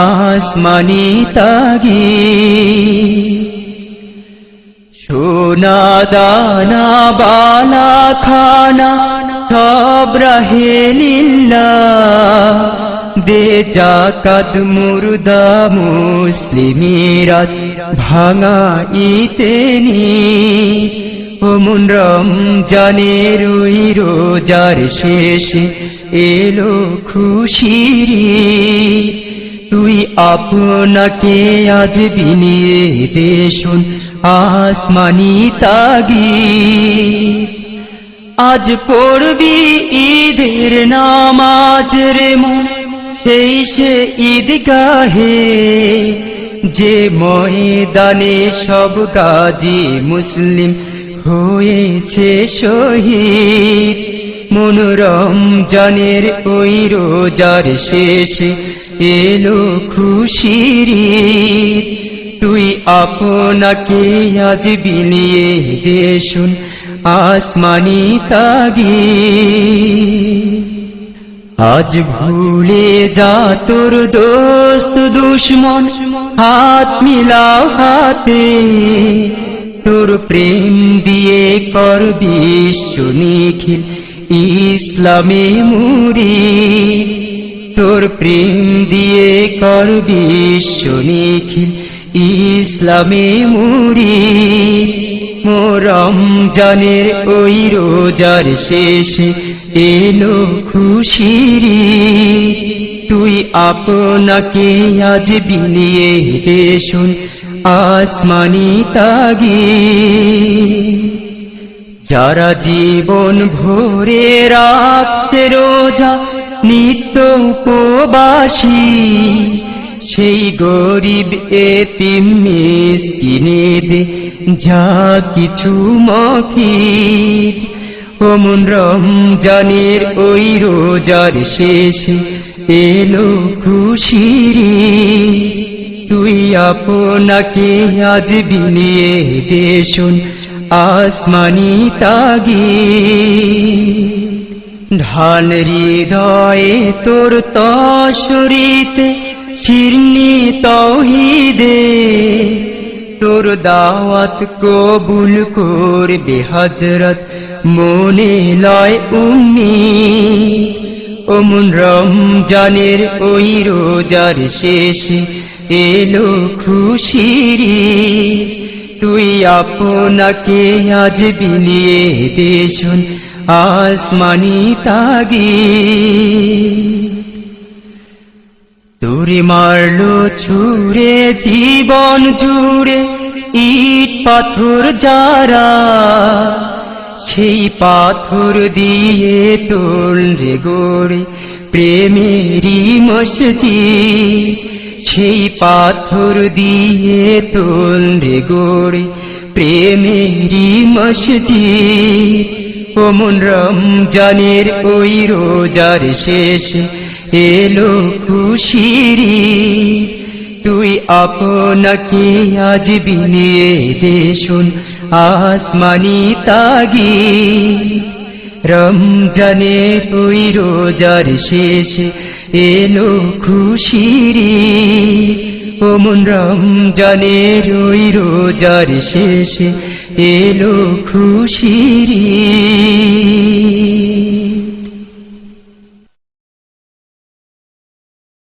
আসমানি তাগি সোনা দানা বালা খানা সব রাহে দে জাকাত মুর্দা মুসলিমিরাজ ভাঙা ইতেনি ওমন রমজানের ওই রোজার শেষে এলো খুশির আপনাকে আজ বিনিয়ে দেশুন আসমানি তাগি আজ পড়বি ঈদের নামাজ রে সেই সে ঈদ গাহে যে ময়দানে সব কাজী মুসলিম হয়েছে শহীদ। মনোরম জানের ওই রোজার শেষে এলো খুশির। তুই আপনাকে আজ বিলিয়ে দেশুন আসমানি তাগি আজ ভুলে যা তোর দোস্ত দুশ্মন, হাত মিলাও হাতে। তোর প্রেম দিয়ে কর বিশ্ব নিখিল। ইসলামে মুড়ি তোর প্রেম দিয়ে কর বিশ্ব নিখিল ইসলামে মুড়ি মোরম জানের ওই রোজার শেষে এলো খুশির। তুই আপনাকে আজ বিলিয়ে দেশুন আসমানি তাগি যারা জীবন ভরে রাখতে রোজা নিত্য উপবাসী, সেই গরিব এতিম মিসকিনে দে যা কিছু মফিদ ওমন রমজানের ওই রোজার শেষে এলো খুশির। তুই আপনাকে আজ বিলিয়ে দেশুন আসমানি তাগি ঢাল হৃদয়ে তোর তসরিতে শিরনি তৌহিদে তোর দাওয়াত কবুল করবে হজরত মনে লয় উম্মি ওমন রমজানের ওই রোজার শেষে এলো খুশির। তুই আপনাকে আজ বিলিয়ে দেশুন আসমানি তাগি। তোরে মারলো ছুরে জীবন জুড়ে, ইট পাথর যারা সেই পাথর দিয়ে তোল রে গোড়ে প্রেমেরই মসজিদ সেই পাথর দিয়ে তোল রে গোড়ে প্রেমেরই মসজিদ ওমন রমজানের ওই রোজার শেষে এলো খুশির। তুই আপনাকে আজ বিনিয়ে দেশুন আসমানি তাগি রমজানের ওই রোজার শেষে এলো খুশির। ওমন রমজানের ওই রোজার শেষে এলো খুশির।